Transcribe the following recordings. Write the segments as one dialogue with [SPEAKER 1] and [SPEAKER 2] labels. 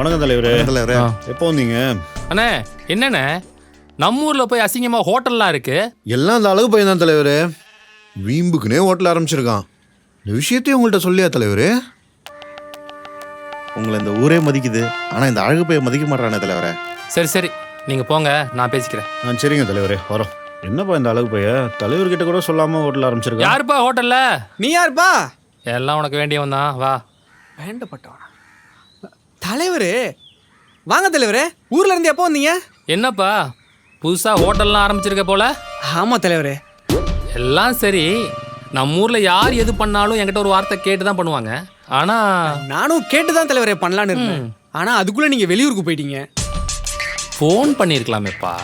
[SPEAKER 1] வணக்கம் தலைவரே.
[SPEAKER 2] தலைவரே.
[SPEAKER 1] எப்போ வந்தீங்க?
[SPEAKER 3] அண்ணே என்னண்ணே? நம்ம ஊர்ல போய் அசிங்கமா ஹோட்டல்லாம் இருக்கு.
[SPEAKER 1] எல்லாம் அந்த அழகு பையன் தான் தலைவரே. வீம்புக்குனே ஹோட்டல் ஆரம்பிச்சிருக்கான். இந்த விஷயத்தையும் உங்கள்கிட்ட சொல்லியா தலைவரே?
[SPEAKER 2] உங்களை இந்த ஊரே மதிக்குது. ஆனா இந்த அழகு பையன் மதிக்க மாட்டானே தலைவரே.
[SPEAKER 3] சரி சரி. நீங்க போங்க நான் பேசிக்கிறேன்.
[SPEAKER 1] ஆ சரிங்க தலைவரே. வரோம். என்னப்பா இந்த அழகு பையன்? தலைவர்கிட்ட கூட சொல்லாம ஹோட்டல் ஆரம்பிச்சிருக்கான்.
[SPEAKER 3] யாருப்பா ஹோட்டல்ல?
[SPEAKER 4] நீ யாருப்பா?
[SPEAKER 3] எல்லாம் உனக்கு வேண்டியவன் தான். வா.
[SPEAKER 4] வேண்டப்பட்டவனா? தலைவரே. வாங்க தலைவரே ஊர்ல இருந்து எப்போ வந்தீங்க?
[SPEAKER 3] என்னப்பா புதுசா ஹோட்டல்லாம் ஆரம்பிச்சிருக்க போல?
[SPEAKER 4] ஆமா தலைவரே.
[SPEAKER 3] எல்லாம் சரி நம்ம ஊர்ல யார் எது பண்ணாலும் என்கிட்ட ஒரு வார்த்தை கேட்டு தான் பண்ணுவாங்க. ஆனா
[SPEAKER 4] நானும் கேட்டு தான் தலைவரே பண்ணலான்னு இருந்தேன். ஆனா அதுக்குள்ள நீங்க வெளியூருக்கு போயிட்டீங்க.
[SPEAKER 3] ஃபோன் பண்ணியிருக்கலாமேப்பா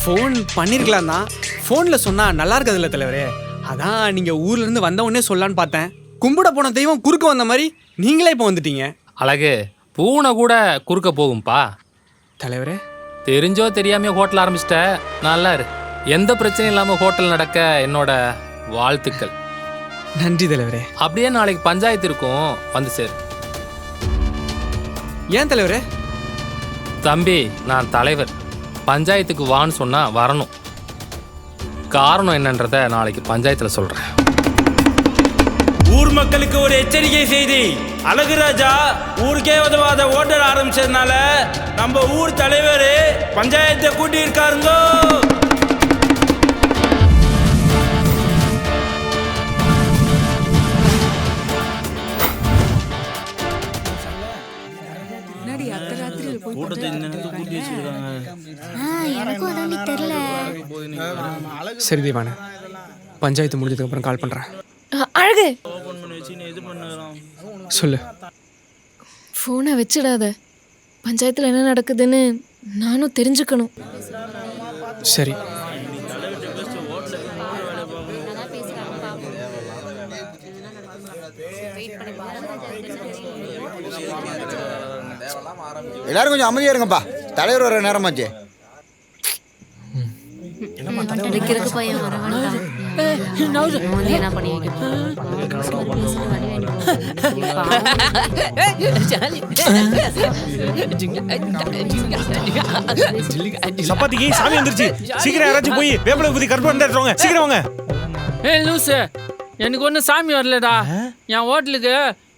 [SPEAKER 4] ஃபோன் பண்ணிருக்கலாம் தான் ஃபோன்ல சொன்னா நல்லா இருக்காதுல்ல தலைவரே. அதான் நீங்க ஊர்ல இருந்து வந்த உடனே சொல்லலான்னு பார்த்தேன். கும்பிட போன தெய்வம் குறுக்க வந்த மாதிரி நீங்களே இப்போ வந்துட்டீங்க.
[SPEAKER 3] அழகு. பூனை கூட குறுக்க போகும்பா.
[SPEAKER 4] தலைவரே?
[SPEAKER 3] தெரிஞ்சோ தெரியாமையோ ஹோட்டல் ஆரம்பிச்சிட்ட. நல்லா இரு எந்த பிரச்சனையும் இல்லாமல் ஹோட்டல் நடக்க என்னோட வாழ்த்துக்கள்.
[SPEAKER 4] நன்றி தலைவரே.
[SPEAKER 3] அப்படியே நாளைக்கு பஞ்சாயத்து இருக்கும். வந்து சேர்.
[SPEAKER 4] ஏன் தலைவரே?
[SPEAKER 3] தம்பி நான் தலைவர். பஞ்சாயத்துக்கு வான்னு சொன்னா வரணும். காரணம் என்னன்றத நாளைக்கு பஞ்சாயத்தில் சொல்கிறேன்
[SPEAKER 5] ஊர் மக்களுக்கு ஒரு எச்சரிக்கை செய்தி. அழகுராஜா ஊருக்கே உதவாத ஓட்டர் ஆரம்பிச்சதுனால நம்ம ஊர் தலைவர் பஞ்சாயத்தை கூட்டி இருக்காருங்கோ
[SPEAKER 4] சரி தெய்வானே பஞ்சாயத்து முடிஞ்சதுக்கு அப்புறம் கால் பண்றேன்.
[SPEAKER 6] அழகு.
[SPEAKER 4] சொல்லு.
[SPEAKER 6] ஃபோனை வச்சிடாத. பஞ்சாயத்தில் என்ன நடக்குதுன்னு நானும் தெரிஞ்சுக்கணும்.
[SPEAKER 4] சரி.
[SPEAKER 7] எல்லாரும் கொஞ்சம் அமைதியா இருங்கப்பா. தலைவர் வர நேரமாச்சு
[SPEAKER 8] என்ன பண்ணி
[SPEAKER 5] சப்பாத்திக்கு சாமி வந்துருச்சு. சீக்கிரம் யாராச்சும் போய் வேப்பலை ஊதி கருப்பு வந்துடுறவங்க சீக்கிரம் வாங்க.
[SPEAKER 9] ஏய் லூசு எனக்கு ஒன்றும் சாமி வரலடா. என் ஹோட்டலுக்கு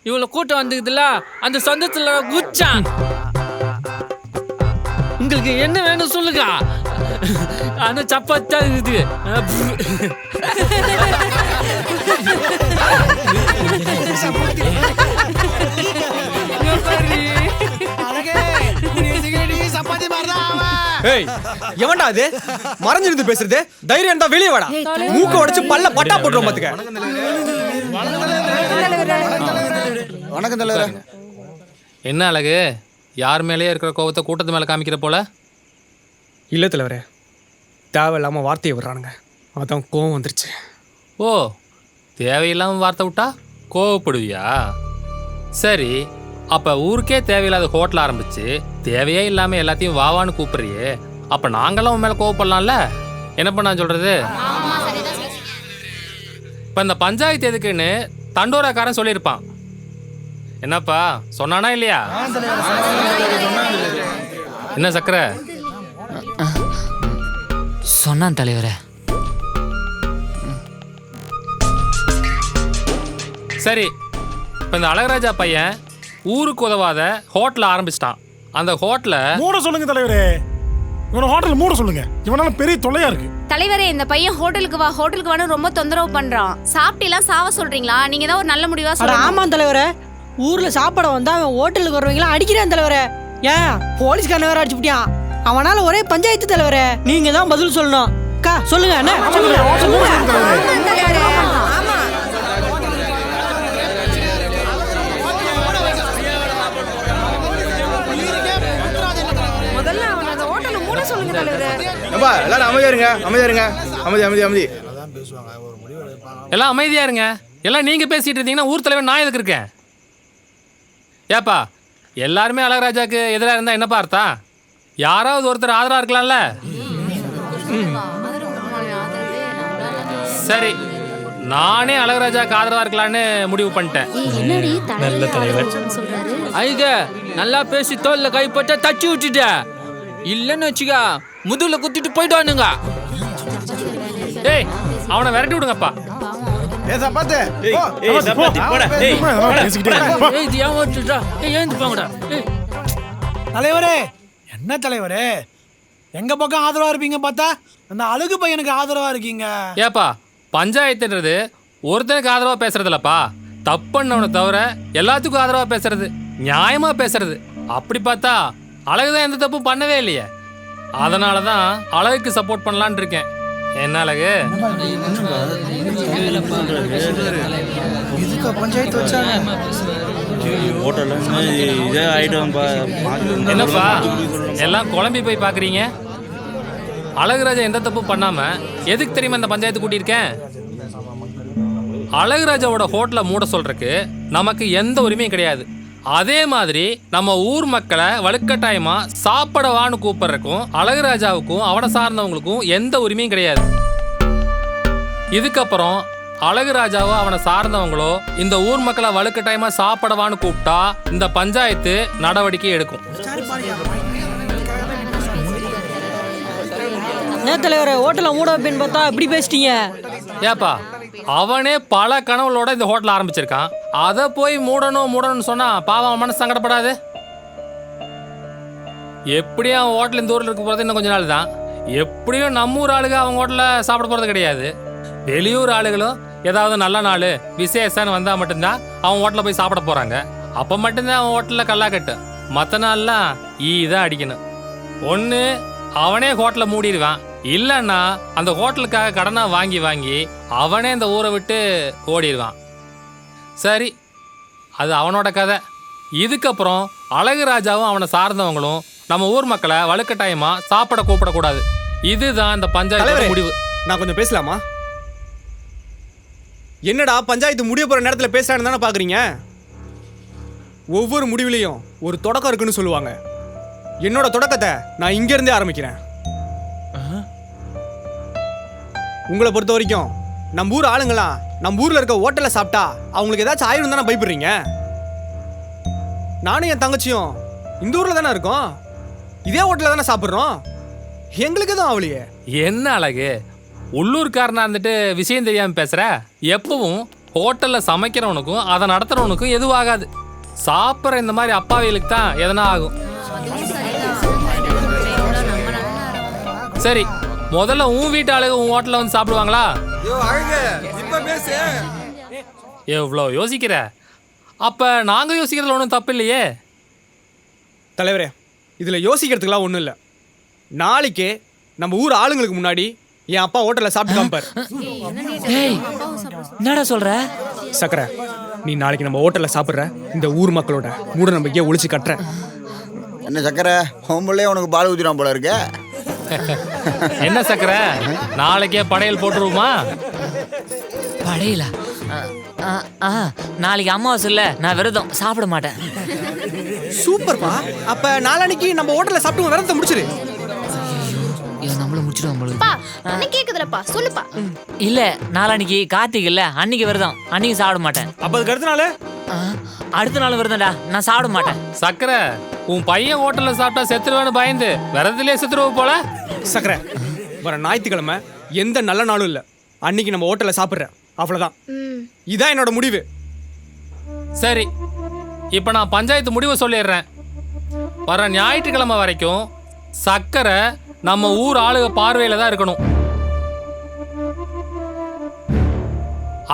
[SPEAKER 9] இவ்வளோ கூட்டம் வந்துக்குதுல்ல அந்த சொந்தத்தில் குச்சான். உங்களுக்கு என்ன வேணும் சொல்லுங்க ஆனா சப்பாத்தி தான் இருக்குது
[SPEAKER 4] ஏய் எவன்டா அது? மறைஞ்சிருந்து பேசுறது? தைரியம் இருந்தா வெளியே வாடா. மூக்க உடைச்சு பல்ல பட்டா போட்டுரும் பாத்துக்க.
[SPEAKER 7] வணக்கம் தலைவர்.
[SPEAKER 3] என்ன அழகு? யார் மேலேயே இருக்கிற கோவத்தை கூட்டத்து மேலே காமிக்கிற போல?
[SPEAKER 4] இல்ல தலைவரே. தேவையில்லாமல் வார்த்தையை விடுறானுங்க. அதான் கோவம் வந்துருச்சு.
[SPEAKER 3] ஓ தேவையில்லாமல் வார்த்தை விட்டா கோவப்படுவியா? சரி அப்போ ஊருக்கே தேவையில்லாத ஹோட்டல் ஆரம்பிச்சு தேவையே இல்லாமல் எல்லாத்தையும் வாவான்னு கூப்பிட்றியே. அப்போ நாங்களாம் உன் மேலே கோவப்படலாம்ல? என்ன நான் சொல்கிறது இப்போ இந்த பஞ்சாயத்து எதுக்குன்னு தண்டோராக்காரன் சொல்லியிருப்பான். என்னப்பா சொன்னானா இல்லையா? என்ன சக்கரை?
[SPEAKER 9] சொன்னான் தலைவரே.
[SPEAKER 3] சரி இப்போ இந்த அழகராஜா பையன் ஊருக்கு உதவாத ஹோட்டல் ஆரம்பிச்சிட்டான். அந்த ஹோட்டலை
[SPEAKER 5] மூட சொல்லுங்க தலைவரே. இவனை ஹோட்டல் மூட சொல்லுங்க. இவனால பெரிய தொல்லையா இருக்கு.
[SPEAKER 8] தலைவரே இந்த பையன் ஹோட்டலுக்கு வா ஹோட்டலுக்கு வான்னு ரொம்ப தொந்தரவு பண்றான். சாப்பிட்டீலாம் சாவ சொல்றீங்களா? நீங்க தான் ஒரு நல்ல முடிவா சொல்லணும்.
[SPEAKER 10] ஆமாம் தலைவரே. ஊர்ல சாப்பாடு வந்தா அவன் ஹோட்டலுக்கு வருவீங்களா? அடிக்கிறான் தலைவரே. ஏன்? போலீஸ்காரன் வேற அடிச்சுட்டியான் அவனால ஒரே பஞ்சாயத்து தலைவரே. நீங்க தான் பதில் சொல்லணும். அக்கா சொல்லுங்க அண்ணா. சொல்லுங்க. சொல்லுங்க.
[SPEAKER 6] முதல்ல அவன் அந்த ஹோட்டலை மூட சொல்லுங்க தலைவரே.
[SPEAKER 7] அப்பா எல்லாரும் அமைதியா இருங்க அமைதியா இருங்க. அமைதி அமைதி அமைதி.
[SPEAKER 3] எல்லாம் அமைதியா இருங்க. எல்லாம் நீங்க பேசிட்டு இருந்தீங்கன்னா ஊர் தலைவர் நான் எதுக்கு இருக்கேன்? ஏப்பா எல்லாருமே அழகராஜாக்கு எதிராக இருந்தா என்னப்பா அர்த்தம்? யாராவது ஒருத்தர் ஆதரவா இருக்கலாம்ல? சரி நானே அழகராஜாக்கு ஆதரவா இருக்கலான்னு முடிவு பண்ணிட்டேன்.
[SPEAKER 8] என்னடி
[SPEAKER 5] நல்ல தலைவர்.
[SPEAKER 9] ஐக நல்லா பேசி தோல்ல கைப்பட்ட தச்சு விட்டுட்ட. இல்லைன்னு வச்சுக்க முதுகுல குத்திட்டு போயிட்டு
[SPEAKER 3] டேய் அவனை விரட்டி விடுங்கப்பா.
[SPEAKER 5] ஏய் ஏய்.
[SPEAKER 9] ஏய் ஏய் ஏய்.
[SPEAKER 11] தலைவரே என்ன தலைவரே? எங்க பக்கம் ஆதரவா இருப்பீங்க பார்த்தா? அந்த அழகு பையனுக்கு ஆதரவா இருக்கீங்க.
[SPEAKER 3] ஏப்பா பஞ்சாயத்துன்றது ஒருத்தனுக்கு ஆதரவா பேசுறது இல்லப்பா தப்புன்னவனை தவிர எல்லாத்துக்கும் ஆதரவா பேசுறது நியாயமா பேசுறது. அப்படி பார்த்தா அழகுதான் எந்த தப்பும் பண்ணவே இல்லையே. அதனால தான் அழகுக்கு சப்போர்ட் பண்ணலான்னு இருக்கேன். என்ன அழகு?
[SPEAKER 11] இதுக்கு பஞ்சாயத்து வச்சாங்க?
[SPEAKER 5] இதே ஆகிட்டோம்ப்பா
[SPEAKER 3] என்னப்பா? எல்லாம் குழம்பி போய் பார்க்குறீங்க அழகுராஜா எந்த தப்பும் பண்ணாமல் எதுக்கு தெரியுமா இந்த பஞ்சாயத்து கூட்டியிருக்கேன்? அழகுராஜாவோட ஹோட்டலை மூட சொல்கிறதுக்கு நமக்கு எந்த உரிமையும் கிடையாது. அதே மாதிரி நம்ம ஊர் மக்களை வலுக்கட்டாயமாக சாப்பிடவான்னு கூப்பிட்றக்கும் அழகுராஜாவுக்கும் அவனை சார்ந்தவங்களுக்கும் எந்த உரிமையும் கிடையாது. இதுக்கப்புறம் அழகுராஜாவோ அவனை சார்ந்தவங்களோ இந்த ஊர் மக்களை வலுக்கட்டாயமா சாப்பிடவான்னு கூப்பிட்டா இந்த பஞ்சாயத்து நடவடிக்கை எடுக்கும்.
[SPEAKER 10] தலைவரே ஹோட்டலை மூட வைப்பேன்னு பார்த்தா இப்படி பேசிட்டீங்க?
[SPEAKER 3] ஏப்பா அவனே பல கனவுகளோட இந்த ஹோட்டல் ஆரம்பிச்சிருக்கான். அதை போய் மூடணும் மூடணும்னு சொன்னா பாவம் மனசு சங்கடப்படாது? எப்படியும் அவன் ஹோட்டல் இந்த ஊரில் இருக்க போகிறது இன்னும் கொஞ்ச நாள் தான். எப்படியும் நம்ம ஊர் ஆளுங்க அவங்க ஹோட்டலில் சாப்பிட போகிறது கிடையாது. வெளியூர் ஆளுகளும் ஏதாவது நல்ல நாள் விசேஷம்னு வந்தால் மட்டும்தான் அவன் ஹோட்டலில் போய் சாப்பிட போகிறாங்க அப்போ மட்டும்தான் அவன் ஹோட்டலில் கல்லா கட்டு மற்ற நாள்லாம் ஈ தான் அடிக்கணும். ஒன்று அவனே ஹோட்டலை மூடிடுவான். இல்லைன்னா அந்த ஹோட்டலுக்காக கடனாக வாங்கி வாங்கி அவனே இந்த ஊரை விட்டு ஓடிடுவான். சரி அது அவனோட கதை. இதுக்கப்புறம் அழகுராஜாவும் அவனை சார்ந்தவங்களும் நம்ம ஊர் மக்களை வலுக்கட்டாயமா சாப்பிட கூப்பிடக்கூடாது. இதுதான் இந்த பஞ்சாயத்து. முடிவு.
[SPEAKER 4] நான் கொஞ்சம் பேசலாமா? என்னடா பஞ்சாயத்து முடிய போகிற நேரத்தில் பேசுறான்னு தானே பார்க்குறீங்க ஒவ்வொரு முடிவுலையும் ஒரு தொடக்கம் இருக்குன்னு சொல்லுவாங்க. என்னோட தொடக்கத்தை நான் இங்கேருந்தே ஆரம்பிக்கிறேன். உங்களை பொறுத்த வரைக்கும் நம்ம ஊர் ஆளுங்களாம் நம்ம ஊரில் இருக்க ஹோட்டலில் சாப்பிட்டா அவங்களுக்கு ஏதாச்சும் ஆயிரம் தானே பயப்படுறீங்க? நானும் என் தங்கச்சியும் இந்த ஊரில் தானே இருக்கோம். இதே ஹோட்டலில் தானே சாப்பிட்றோம். எங்களுக்கு எதுவும் ஆகலையே
[SPEAKER 3] என்ன அழகு? உள்ளூர்காரனா இருந்துட்டு விஷயம் தெரியாம பேசுற? எப்பவும் ஹோட்டல்ல சமைக்கிறவனுக்கும் அதை நடத்துறவனுக்கும் எதுவும் ஆகாது. சாப்பிட்ற இந்த மாதிரி அப்பாவிகளுக்கு தான் எதனா ஆகும். சரி முதல்ல உன் வீட்டு ஆளுங்க உன் ஹோட்டல்ல வந்து சாப்பிடுவாங்களா? எவ்வளோ யோசிக்கிற? அப்ப நாங்க யோசிக்கிறதுல ஒன்றும் தப்பு இல்லையே?
[SPEAKER 4] தலைவரே இதில் யோசிக்கிறதுக்குலாம் ஒன்றும் இல்லை. நாளைக்கே நம்ம ஊர் ஆளுங்களுக்கு முன்னாடி என் அப்பா ஹோட்டலில் சாப்பிட்டு
[SPEAKER 9] ஏய் என்னடா சொல்ற?
[SPEAKER 4] சக்கரை நீ நாளைக்கு நம்ம ஹோட்டலில் சாப்பிட்ற. இந்த ஊர் மக்களோட மூட நம்பிக்கையை ஒழிச்சு கட்டுற.
[SPEAKER 7] என்ன சக்கரை? ஹோம்புள்ளே உனக்கு பால் ஊற்றிடும் போல இருக்க.
[SPEAKER 3] என்ன சக்கரை? நாளைக்கே படையல் போட்டுருவோமா?
[SPEAKER 12] படையில? ஆ, ஆ, நாளைக்கு அமாவாசை இல்ல நான் விரதம் சாப்பிட மாட்டேன்.
[SPEAKER 4] சூப்பர்ப்பா. அப்போ நாளான்னைக்கு நம்ம ஹோட்டலில் சாப்பிட்டு விரதத்தை முடிச்சிரு.
[SPEAKER 12] இவன் நம்மள முடிச்சிடுவான் போல
[SPEAKER 8] பா என்ன கேக்குதுலப்பா சொல்லுப்பா.
[SPEAKER 12] இல்ல நாளான்னைக்கு கார்த்திகை இல்ல அன்னைக்கு விரதம். அன்னைக்கு சாப்பிட மாட்டேன்.
[SPEAKER 5] அப்ப அதுக்கு அடுத்த நாள்?
[SPEAKER 12] அடுத்த நாள் விரதம்டா நான் சாப்பிட மாட்டேன்.
[SPEAKER 3] சக்கரை உன் பையன் ஹோட்டல்ல சாப்பிட்டா செத்துருவேன்னு பயந்து விரதத்திலே செத்துருவ போல?
[SPEAKER 4] சக்கரை வர ஞாயிற்றுக்கிழமை எந்த நல்ல நாளும் இல்லை. அன்னைக்கு நம்ம ஹோட்டலில் சாப்பிட்ற அவ்வளோதான் இதான் என்னோட முடிவு.
[SPEAKER 3] சரி இப்போ நான் பஞ்சாயத்து முடிவை சொல்லிடுறேன். வர ஞாயிற்றுக்கிழமை வரைக்கும் சக்கரை நம்ம ஊர் ஆளுக பார்வையில் தான் இருக்கணும்.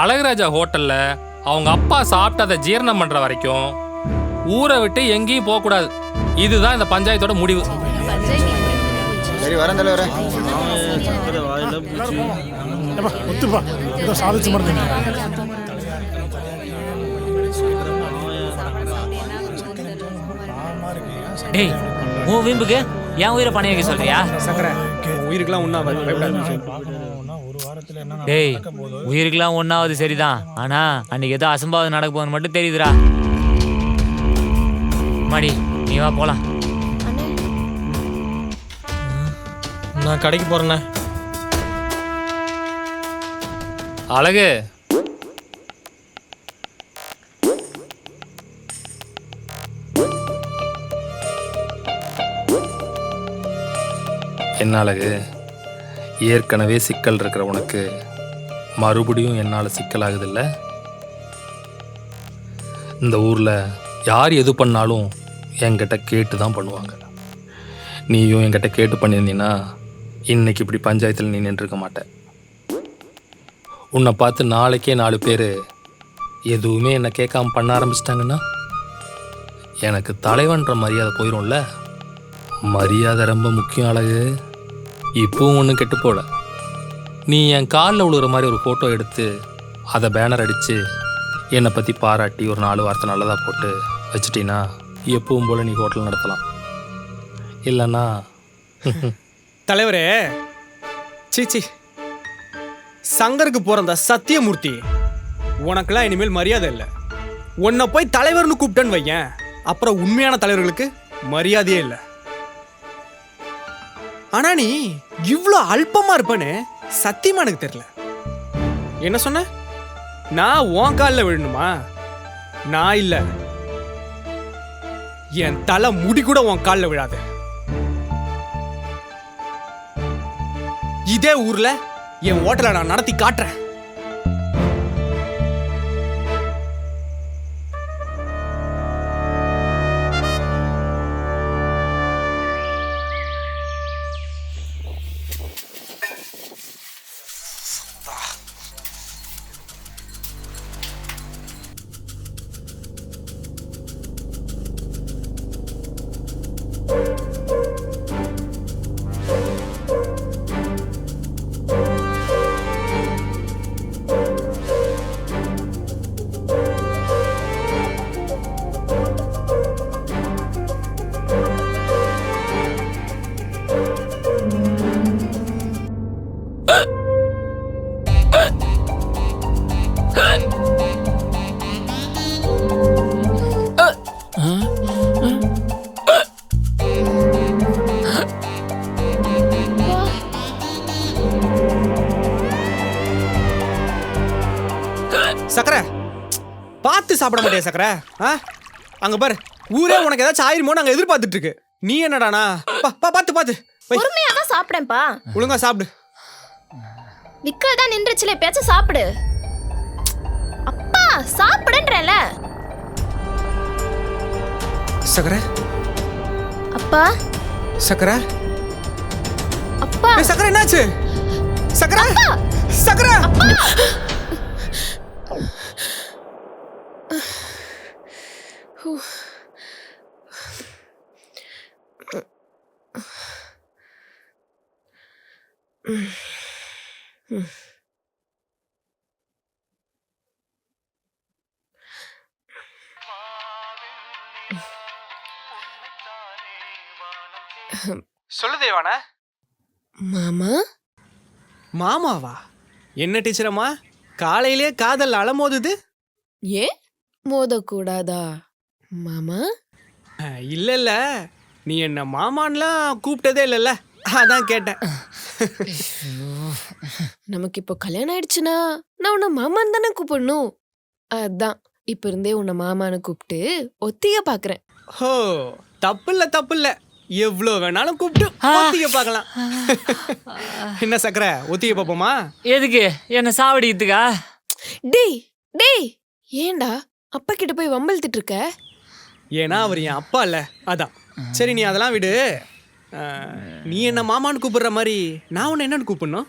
[SPEAKER 3] அழகுராஜா ஹோட்டல்ல அவங்க அப்பா சாப்பிட்டதை ஜீரணம் பண்ற வரைக்கும் ஊரை விட்டு எங்கேயும் போகக்கூடாது இதுதான் இந்த பஞ்சாயத்தோட முடிவு.
[SPEAKER 7] சரி வரேன் தலைவரே.
[SPEAKER 11] ஒத்துப்பா. ஏதோ சாதிச்சு மறந்தீங்க
[SPEAKER 12] டேய் உன் வீம்புக்கு என் உயிரை பணைய வைக்க சொல்றியா?
[SPEAKER 4] சக்கரை. உன் உயிருக்கெல்லாம் ஒன்றும் பயப்படாது.
[SPEAKER 12] டேய் உயிருக்கெல்லாம் ஒன்றாவது சரிதான். ஆனா அன்னைக்கு ஏதோ அசம்பாவிதம் நடக்க போகுதுன்னு மட்டும் தெரியுதுடா. மாடி நீ வா போலாம்.
[SPEAKER 5] நான் கடைக்கு போறேண்ணே.
[SPEAKER 3] அழகு என்ன அழகு ஏற்கனவே சிக்கல் இருக்கிற உனக்கு மறுபடியும் என்னால் சிக்கலாகுதில்ல? இந்த ஊரில் யார் எது பண்ணாலும் என்கிட்ட கேட்டு தான் பண்ணுவாங்க. நீயும் என்கிட்ட கேட்டு பண்ணியிருந்தீன்னா இன்னைக்கு இப்படி பஞ்சாயத்தில் நீ நின்றுருக்க மாட்டேன் உன்னை பார்த்து நாளைக்கே நாலு பேர் எதுவுமே என்னை கேட்காம பண்ண ஆரம்பிச்சிட்டாங்கன்னா எனக்கு தலைவன்ற மரியாதை போயிடும்ல மரியாதை ரொம்ப முக்கியம் அழகு. இப்பவும் ஒன்றும் கெட்டு போல. நீ என் காலில் விழுகிற மாதிரி ஒரு ஃபோட்டோ எடுத்து அதை பேனர் அடித்து என்னை பற்றி பாராட்டி ஒரு நாலு வார்த்தை நல்லதாக போட்டு வச்சிட்டீன்னா எப்பவும் போல் நீ ஹோட்டல் நடத்தலாம். இல்லைன்னா
[SPEAKER 4] தலைவரே சீச்சி சங்கருக்கு பிறந்த சத்தியமூர்த்தி. உனக்கெல்லாம் இனிமேல் மரியாதை இல்லை. உன்னை போய் தலைவர்னு கூப்பிட்டேன்னு வையேன். அப்புறம் உண்மையான தலைவர்களுக்கு மரியாதையே இல்லை. ஆனா நீ இவ்வளோ அல்பமா இருப்பேன்னு சத்தியமா எனக்கு தெரியல. என்ன சொன்ன? நான் உன் காலில் விழணுமா? நான் இல்லை. என் தலை முடி கூட உன் காலில் விழாது. இதே ஊர்ல என் ஹோட்டலை நான் நடத்தி காட்டுறேன். சக்கரை? ஆ? அங்க பாரு ஊரே உனக்கு ஏதாச்சும் ஆயிருமோ நாங்க எதிர்பார்த்துட்டு இருக்கு. நீ என்னடானா? பா பா பார்த்து பார்த்து. வை
[SPEAKER 8] பொறுமையா தான் சாப்பிடேன்ப்பா
[SPEAKER 4] ஒழுங்கா சாப்பிடு.
[SPEAKER 8] விக்கல் தான் நின்றுச்சுல எப்பயாச்சும் சாப்பிடு. அப்பா சாப்பிடுன்றேன்ல.
[SPEAKER 4] சக்கரை?
[SPEAKER 8] அப்பா.
[SPEAKER 4] சக்கரை?
[SPEAKER 8] அப்பா.
[SPEAKER 4] சக்கரை என்னாச்சு? சக்கரை? சக்கரை? சொல்லு தேவானா.
[SPEAKER 6] மாமா?
[SPEAKER 4] மாமாவா? என்ன டீச்சரம்மா காலையிலே காதல் அலமோதுது?
[SPEAKER 6] ஏன்? மோதக்கூடாதா? மாமா?
[SPEAKER 4] இல்ல இல்ல நீ என்ன மாமான்லாம் கூப்பிட்டதே இல்லைல்ல. அதான் கேட்டேன்.
[SPEAKER 6] நமக்கு இப்போ கல்யாணம் ஆயிடுச்சுன்னா நான் உன்னை மாமான்னு தானே கூப்பிடணும். அதான் இப்ப இருந்தே உன்னை மாமான்னு கூப்பிட்டு ஒத்திக பாக்குறேன்.
[SPEAKER 4] ஹோ தப்பு இல்ல தப்பு இல்ல எவ்வளோ வேணாலும் கூப்பிட்டு ஒத்திக பார்க்கலாம் என்ன சக்கரை ஒத்திக பார்ப்போமா
[SPEAKER 12] எதுக்கு? என்ன சாவடிக்கிறதுக்கா?
[SPEAKER 6] டேய் டேய் ஏன்டா? அப்பா கிட்ட போய் வம்பழுத்திட்டு இருக்க?
[SPEAKER 4] ஏன்னா அவர் என் அப்பா இல்ல. அதான். சரி நீ அதெல்லாம் விடு. அஹ், நீ என்ன மாமான்னு கூப்பிடுற மாதிரி நான் உன்னை என்னன்னு கூப்பிடணும்?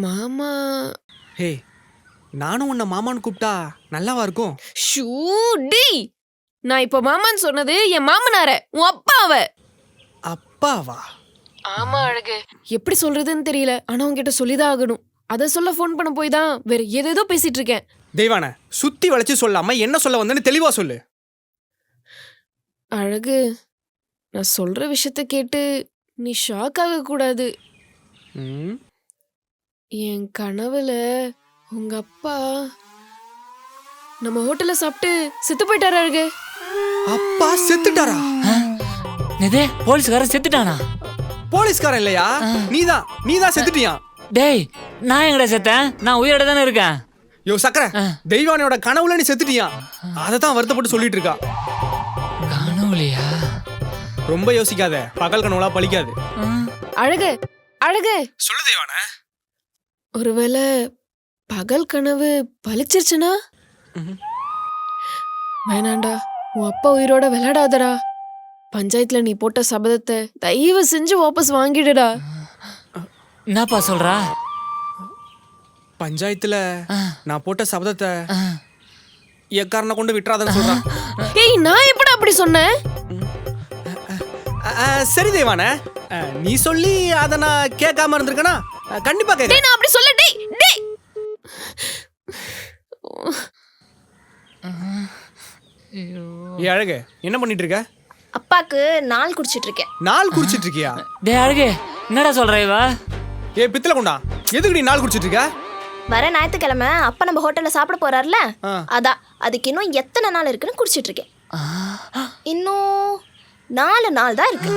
[SPEAKER 6] மாமா.
[SPEAKER 4] ஹே நானும் உன்னை மாமான்னு கூப்பிட்டா நல்லாவா இருக்கும்?
[SPEAKER 6] ஷூ டேய் நான் இப்போ மாமான்னு சொன்னது என் மாமனார உன் அப்பா அவ
[SPEAKER 4] அப்பாவா?
[SPEAKER 6] ஆமா அழகு. எப்படி சொல்றதுன்னு தெரியல. ஆனா உன்கிட்ட சொல்லிதான் ஆகணும். அதை சொல்ல ஃபோன் பண்ண போய் தான் வேற ஏதேதோ பேசிட்டு இருக்கேன்.
[SPEAKER 4] தெய்வான சுத்தி வளைச்சு சொல்லாம என்ன சொல்ல வந்தேன்னு தெளிவா சொல்லு.
[SPEAKER 6] அழகு நான் சொல்ற விஷயத்த கேட்டு நீ ஷாக் ஆக கூடாது
[SPEAKER 4] ம்,
[SPEAKER 6] என் கனவுல உங்க அப்பா நம்ம ஹோட்டல்ல சாப்பிட்டு செத்து போயிட்டாரு அழகு?
[SPEAKER 4] அப்பா செத்துட்டாரா?
[SPEAKER 12] எது போலீஸ்காரன் செத்துட்டானா?
[SPEAKER 4] போலீஸ்காரன் இல்லையா? நீதான் நீதான் செத்துட்டியா?
[SPEAKER 12] டேய் நான் எங்கடா செத்தேன்? நான் உயிரோட தானே இருக்கேன்?
[SPEAKER 4] யோ சக்கரை தெய்வானையோட கனவுல நீ செத்துட்டியா? அதை தான் வருத்தப்பட்டு சொல்லிட்டு இருக்கா.
[SPEAKER 12] கனவுலையா?
[SPEAKER 4] ரொம்ப யோசிக்காத. பகல் கனவுலா பழிக்காது.
[SPEAKER 6] அழகு அழகு.
[SPEAKER 4] சொல்லு தேவான
[SPEAKER 6] ஒருவேளை பகல் கனவு பளிச்சிருச்சுனா வேணாண்டா உன் அப்பா உயிரோட விளையாடாதடா. பஞ்சாயத்துல நீ போட்ட சபதத்தை தயவு செஞ்சு வாபஸ் வாங்கிடுடா.
[SPEAKER 12] என்னப்பா சொல்றா?
[SPEAKER 4] பஞ்சாயத்துல நான் போட்ட சபதத்தை எக்காரனை கொண்டு விட்டுறாதன்னு சொல்றான்
[SPEAKER 6] ஏய் நான் எப்படி அப்படி சொன்னேன்?
[SPEAKER 4] சரி தேவான நீ சொல்லி அதை நான் கேட்காம இருந்திருக்கனா? கண்டிப்பா
[SPEAKER 6] டேய்
[SPEAKER 4] கேட்க
[SPEAKER 6] நான் அப்படி சொல்ல டேய் டேய்.
[SPEAKER 4] ஏ அழகு என்ன பண்ணிட்டு இருக்க
[SPEAKER 8] அப்பாக்கு நாள் குடிச்சிட்டு இருக்கேன்
[SPEAKER 4] நாள் குடிச்சிட்டு இருக்கியா
[SPEAKER 12] டே அழகு என்னடா சொல்ற இவ?
[SPEAKER 4] ஏ பித்தளை கொண்டா எதுக்கு நீ நாள் குடிச்சிட்டு இருக்க
[SPEAKER 8] வர ஞாயிற்றுக்கிழமை அப்பா நம்ம ஹோட்டல்ல சாப்பிட போறாருல?
[SPEAKER 4] ஆ.
[SPEAKER 8] அதான். அதுக்கு இன்னும் எத்தனை நாள் இருக்குன்னு குடிச்சிட்டு இருக்கேன். இன்னும் நாலு நாள் தான் இருக்கு.